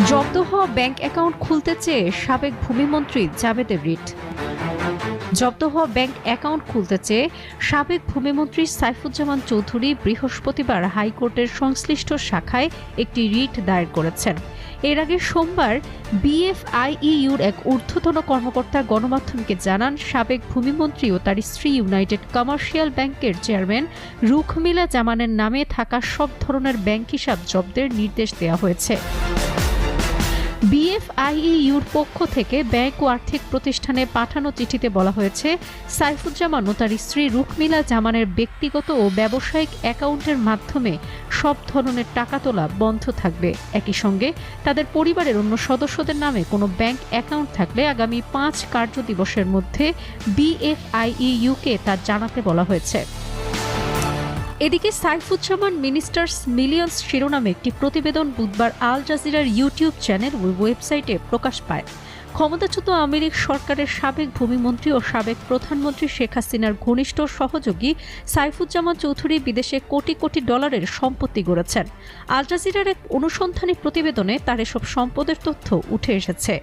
জব্দ হওয়া bank account খুলতে চেয়ে সাবেক ভূমিমন্ত্রী জাবেদের রিট জব্দ হওয়া ব্যাংক অ্যাকাউন্ট খুলতে চেয়ে সাবেক ভূমিমন্ত্রী সাইফুজ্জামান চৌধুরী বৃহস্পতিবার হাইকোর্টের সংশ্লিষ্ট শাখায় একটি রিট দায়ের করেছেন। এর আগে সোমবার বিএফআইইউর এক ঊর্ধ্বতন কর্মকর্তা গণমাধ্যমকে জানান, সাবেক ভূমিমন্ত্রী ও তার স্ত্রী ইউনাইটেড কমার্শিয়াল ব্যাংকের চেয়ারম্যান রুখমিলা জামানের নামে থাকা সব ধরনের ব্যাংক হিসাব জব্দের নির্দেশ দেওয়া হয়েছে। বিএফআইইউর পক্ষ থেকে ব্যাংক ও আর্থিক প্রতিষ্ঠানে পাঠানো চিঠিতে বলা হয়েছে, সাইফুজ্জামান ও তার স্ত্রী রুকমিলা জামানের ব্যক্তিগত ও ব্যবসায়িক অ্যাকাউন্টের মাধ্যমে সব ধরনের টাকা তোলা বন্ধ থাকবে। একই সঙ্গে তাদের পরিবারের অন্য সদস্যদের নামে কোনো ব্যাংক অ্যাকাউন্ট থাকলে আগামী পাঁচ কার্য দিবসের মধ্যে বিএফআইইউকে তা জানাতে বলা হয়েছে। এদিকে সাইফুজ্জামান মিনিস্টার্স মিলিয়ন্স শিরোনামে একটি প্রতিবেদন বুধবার আল জাজিরার ইউটিউব চ্যানেল ও ওয়েবসাইটে প্রকাশ পায়। ক্ষমতাচ্যুত আমেরিক সরকারের সাবেক ভূমিমন্ত্রী ও সাবেক প্রধানমন্ত্রী শেখ হাসিনার ঘনিষ্ঠ সহযোগী সাইফুজ্জামান চৌধুরী বিদেশে কোটি কোটি ডলারের সম্পত্তি গড়েছেন। আল জাজিরার এক অনুসন্ধানী প্রতিবেদনে তার এসব সম্পদের তথ্য উঠে এসেছে।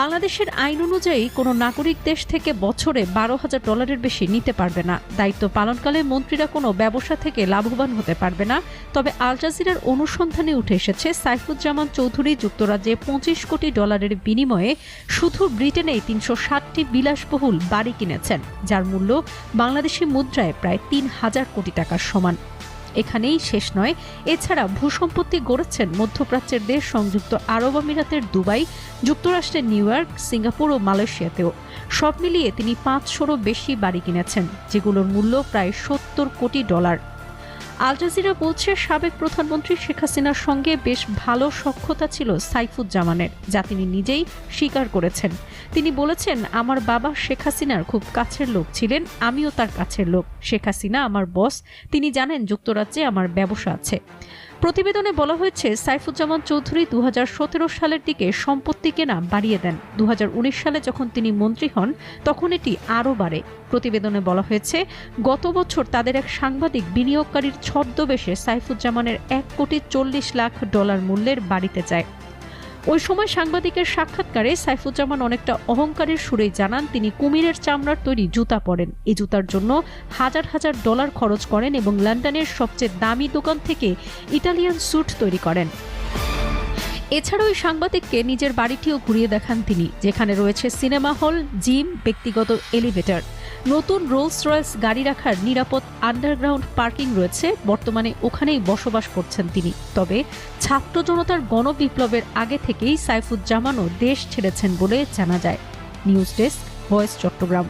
বাংলাদেশের আইন অনুযায়ী কোনো নাগরিক দেশ থেকে বছরে বারো হাজার ডলারের বেশি নিতে পারবে না। দায়িত্ব পালনকালে মন্ত্রীরা কোনো ব্যবসা থেকে লাভবান হতে পারবে না। তবে আল জাজিরার অনুসন্ধানে উঠে এসেছে, সাইফুজ্জামান চৌধুরী যুক্তরাজ্যে পঁচিশ কোটি ডলারের বিনিময়ে শুধু ব্রিটেনেই তিনশো ষাটটি বিলাসবহুল বাড়ি কিনেছেন, যার মূল্য বাংলাদেশি মুদ্রায় প্রায় তিন হাজার কোটি টাকার সমান। এখানেই শেষ নয়। এছাড়া ভূসম্পত্তি গড়েছেন মধ্যপ্রাচ্যের দেশ সংযুক্ত আরব আমিরাতের দুবাই, যুক্তরাষ্ট্রের নিউ ইয়র্ক, সিঙ্গাপুর ও মালয়েশিয়াতেও। সব মিলিয়ে তিনি পাঁচশোরও বেশি বাড়ি কিনেছেন, যেগুলোর মূল্য প্রায় সত্তর কোটি ডলার। আল জাজিরা বলছে, সাবেক প্রধানমন্ত্রী শেখ হাসিনার সঙ্গে বেশ ভালো সক্ষতা ছিল সাইফুজ্জামানের, যা তিনি নিজেই স্বীকার করেছেন। তিনি বলেছেন, আমার বাবা শেখ হাসিনার খুব কাছের লোক ছিলেন, আমিও তার কাছের লোক। শেখ হাসিনা আমার বস, তিনি জানেন যুক্তরাজ্যে আমার ব্যবসা আছে। প্রতিবেদনে বলা হয়েছে, সাইফুজ্জামান চৌধুরী দু হাজার সতেরো সালের দিকে সম্পত্তি কেনা বাড়িয়ে দেন। দু হাজার উনিশ সালে যখন তিনি মন্ত্রী হন, তখন এটি আরও বাড়ে। প্রতিবেদনে বলা হয়েছে, গত বছর তাদের এক সাংবাদিক বিনিয়োগকারীর ছদ্মবেশে সাইফুজ্জামানের এক কোটি চল্লিশ লাখ ডলার মূল্যের বাড়িতে যায়। ওই সময় সাংবাদিকের সাক্ষাৎকারে সাইফুজ্জামান অনেকটা অহংকারের সুরেই জানান, তিনি কুমিরের চামড়ার তৈরি জুতা পরেন। এই জুতার জন্য হাজার হাজার ডলার খরচ করেন এবং লন্ডনের সবচেয়ে দামি দোকান থেকে ইটালিয়ান স্যুট তৈরি করেন। এছাড়াও ওই সাংবাদিককে নিজের বাড়িটিও ঘুরিয়ে দেখান তিনি, যেখানে রয়েছে সিনেমা হল, জিম, ব্যক্তিগত এলিভেটর। নতুন রোলস রয়েস গাড়ি রাখার নিরাপদ আন্ডারগ্রাউন্ড পার্কিং রয়েছে, বর্তমানে ওখানেই বসবাস করছেন তিনি। তবে ছাত্র জনতার গণবিপ্লবের আগে থেকেই সাইফুজ্জামানও দেশ ছেড়েছেন বলে জানা যায়। News desk voice Chattogram.